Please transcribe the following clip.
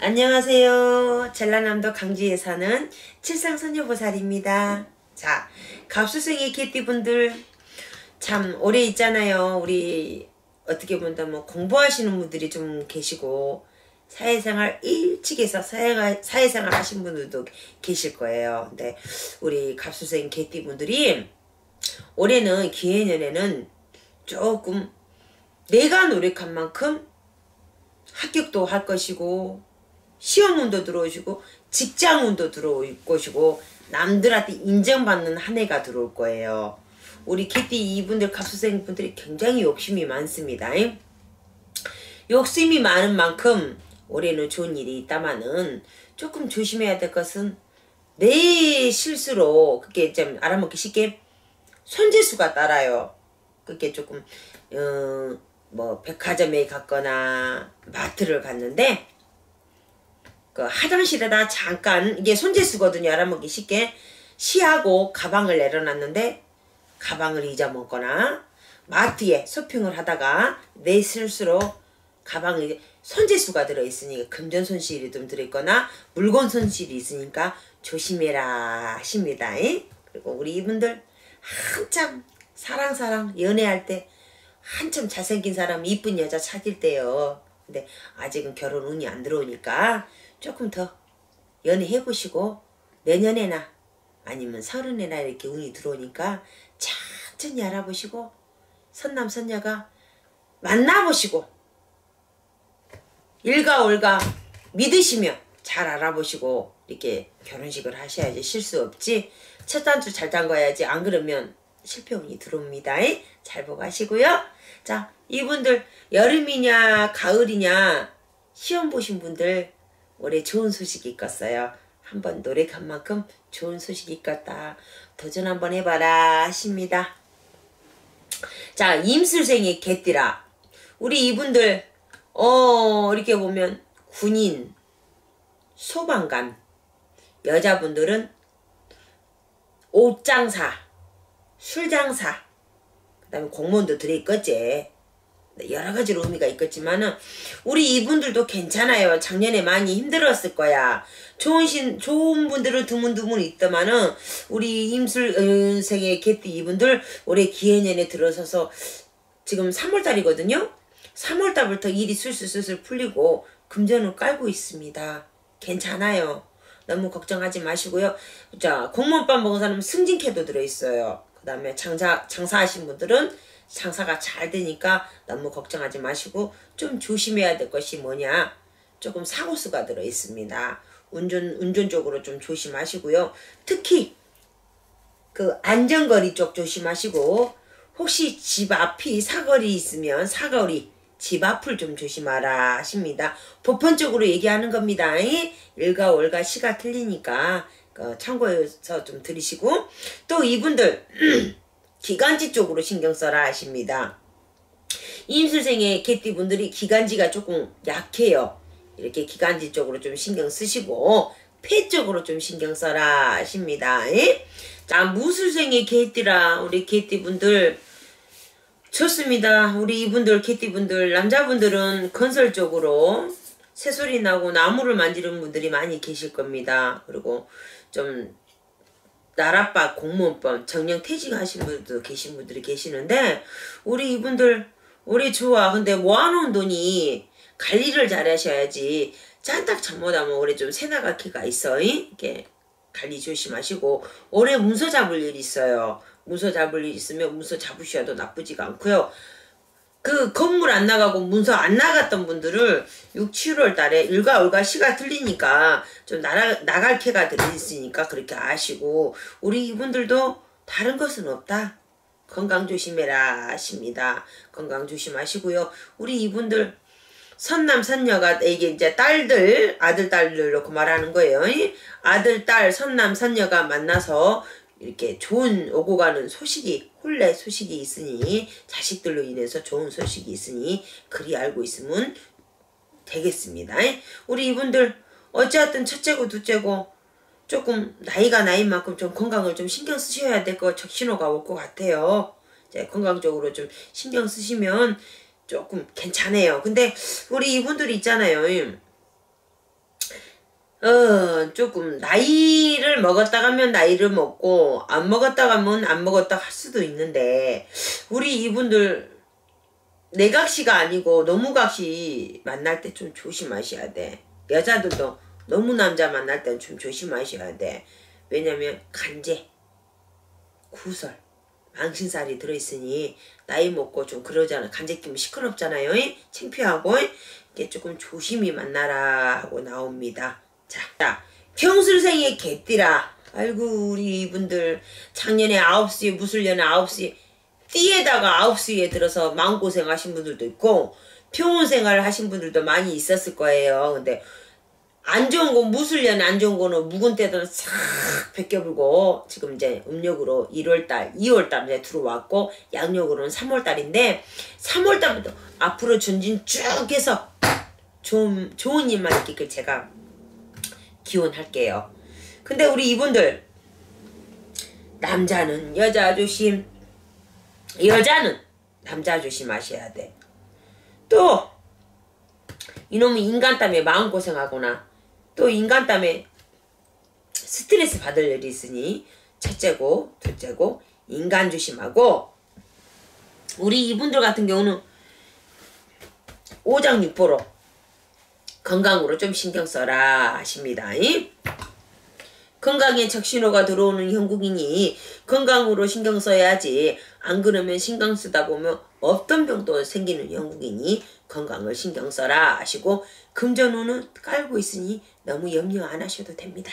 안녕하세요. 전라남도 강주에 사는 칠상선녀보살입니다. 자, 갑수생의 개띠분들 참 오래 있잖아요. 우리 어떻게 본다면 공부하시는 분들이 좀 계시고 사회생활 일찍 해서 사회가, 사회생활 하신 분들도 계실 거예요. 근데 우리 갑수생 개띠분들이 올해는 기해년에는 조금 내가 노력한 만큼 합격도 할 것이고 시험운도 들어오시고 직장운도 들어올 것이고 남들한테 인정받는 한 해가 들어올 거예요. 우리 개띠 이분들 갑수생 분들이 굉장히 욕심이 많습니다. 욕심이 많은 만큼 올해는 좋은 일이 있다마는 조금 조심해야 될 것은 내 실수로 그게 좀 알아먹기 쉽게 손재수가 따라요. 그게 조금 어, 뭐 백화점에 갔거나 마트를 갔는데 그 화장실에다 잠깐 이게 손재수거든요. 알아먹기 쉽게 시하고 가방을 내려놨는데 가방을 잊어먹거나 마트에 쇼핑을 하다가 내 실수로 가방에 손재수가 들어있으니까 금전 손실이 좀 들어있거나 물건 손실이 있으니까 조심해라 하십니다. 그리고 우리 이분들 한참 사랑사랑 연애할 때 한참 잘생긴 사람 이쁜 여자 찾을 때요. 근데 아직은 결혼 운이 안 들어오니까 조금 더 연애해보시고 내년에나 아니면 서른에나 이렇게 운이 들어오니까 천천히 알아보시고 선남 선녀가 만나보시고 일가올가 믿으시며 잘 알아보시고 이렇게 결혼식을 하셔야지 실수 없지. 첫 단추 잘 잠가야지. 안 그러면 실패운이 들어옵니다. 잘 보고 하시고요 자 이분들 여름이냐 가을이냐 시험 보신 분들 올해 좋은 소식이 있겠어요? 한번 노력한 만큼 좋은 소식이 있겠다. 도전 한번 해봐라 하십니다. 자 임술생의 개띠라. 우리 이분들 어 이렇게 보면 군인 소방관 여자분들은 옷장사 술장사 그 다음에 공무원도 들어있겠지 여러 가지로 의미가 있겠지만은 우리 이분들도 괜찮아요. 작년에 많이 힘들었을 거야. 좋은 신 좋은 분들은 드문드문 있더만은 우리 임술생의 개띠 이분들 올해 기해년에 들어서서 지금 3월달이거든요. 3월달부터 일이 술술술술 풀리고 금전을 깔고 있습니다. 괜찮아요. 너무 걱정하지 마시고요. 자 공무원밥 먹은 사람은 승진캐도 들어있어요. 그 다음에 장사, 장사하신 분들은 장사가 잘 되니까 너무 걱정하지 마시고 좀 조심해야 될 것이 뭐냐 조금 사고수가 들어 있습니다. 운전 운전 쪽으로 좀 조심하시고요. 특히 그 안전거리 쪽 조심하시고 혹시 집 앞이 사거리 있으면 사거리 집 앞을 좀 조심하라 하십니다. 보편적으로 얘기하는 겁니다. 일가 월가 시가 틀리니까 어, 참고해서 좀 들으시고 또 이분들 기관지 쪽으로 신경 써라 하십니다. 임술생의 개띠분들이 기관지가 조금 약해요. 이렇게 기관지 쪽으로 좀 신경 쓰시고 폐 쪽으로 좀 신경 써라 하십니다. 에? 자 무술생의 개띠라 우리 개띠분들 좋습니다. 우리 이분들 개띠분들 남자분들은 건설 쪽으로 새소리 나고 나무를 만지는 분들이 많이 계실 겁니다. 그리고 좀 나라빠 공무원법 정년 퇴직하신 분들도 계신 분들이 계시는데 우리 이분들 우리 좋아 근데 모아놓은 돈이 관리를 잘 하셔야지 짠딱 잘못하면 올해 좀 새나가기가 있어 이렇게 관리 조심하시고 올해 문서 잡을 일 있어요 문서 잡을 일 있으면 문서 잡으셔도 나쁘지가 않고요 그 건물 안 나가고 문서 안 나갔던 분들을 6, 7월 달에 일과 월과 시가 틀리니까 좀 나가, 나갈 캐가 들어있으니까 그렇게 아시고 우리 이분들도 다른 것은 없다. 건강 조심해라 하십니다. 건강 조심하시고요. 우리 이분들 선남 선녀가 이게 이제 딸들 아들 딸들 놓고 말하는 거예요. 아들 딸 선남 선녀가 만나서 이렇게 좋은 오고 가는 소식이 혼례 소식이 있으니 자식들로 인해서 좋은 소식이 있으니 그리 알고 있으면 되겠습니다. 우리 이분들 어찌하든 첫째고 둘째고 조금 나이가 나인 만큼 좀 건강을 좀 신경 쓰셔야 될것 신호가 올 것 같아요. 이제 건강적으로 좀 신경 쓰시면 조금 괜찮아요. 근데 우리 이분들 있잖아요. 어, 조금, 나이를 먹었다 가면 나이를 먹고, 안 먹었다 가면 안 먹었다 할 수도 있는데, 우리 이분들, 내각시가 아니고, 너무각시 만날 때 좀 조심하셔야 돼. 여자들도 너무 남자 만날 때는 좀 조심하셔야 돼. 왜냐면, 간제, 구설, 망신살이 들어있으니, 나이 먹고 좀 그러잖아. 간제 끼면 시끄럽잖아요. 창피하고, 이게 조금 조심히 만나라 하고 나옵니다. 자, 자 경술생의 개띠라. 아이고 우리 이분들 작년에 9시에 무술년에 9시 띠에다가 9시에 들어서 마음고생 하신 분들도 있고 병원생활 하신 분들도 많이 있었을 거예요. 근데 안 좋은 거 무술년 안 좋은 거는 묵은 때도 싹 벗겨불고 지금 이제 음력으로 1월달 2월달 이제 들어왔고 양력으로는 3월달인데 3월달부터 앞으로 전진 쭉 해서 좀 좋은 일만 있기를 제가 기원할게요. 근데 우리 이분들 남자는 여자 조심 여자는 남자 조심하셔야 돼. 또 이놈이 인간 때문에 마음고생하거나 또 인간 때문에 스트레스 받을 일이 있으니 첫째고 둘째고 인간 조심하고 우리 이분들 같은 경우는 오장육보로 건강으로 좀 신경 써라 하십니다. 건강에 적신호가 들어오는 형국이니 건강으로 신경 써야지 안 그러면 신경 쓰다 보면 어떤 병도 생기는 형국이니 건강을 신경 써라 하시고 금전운은 깔고 있으니 너무 염려 안 하셔도 됩니다.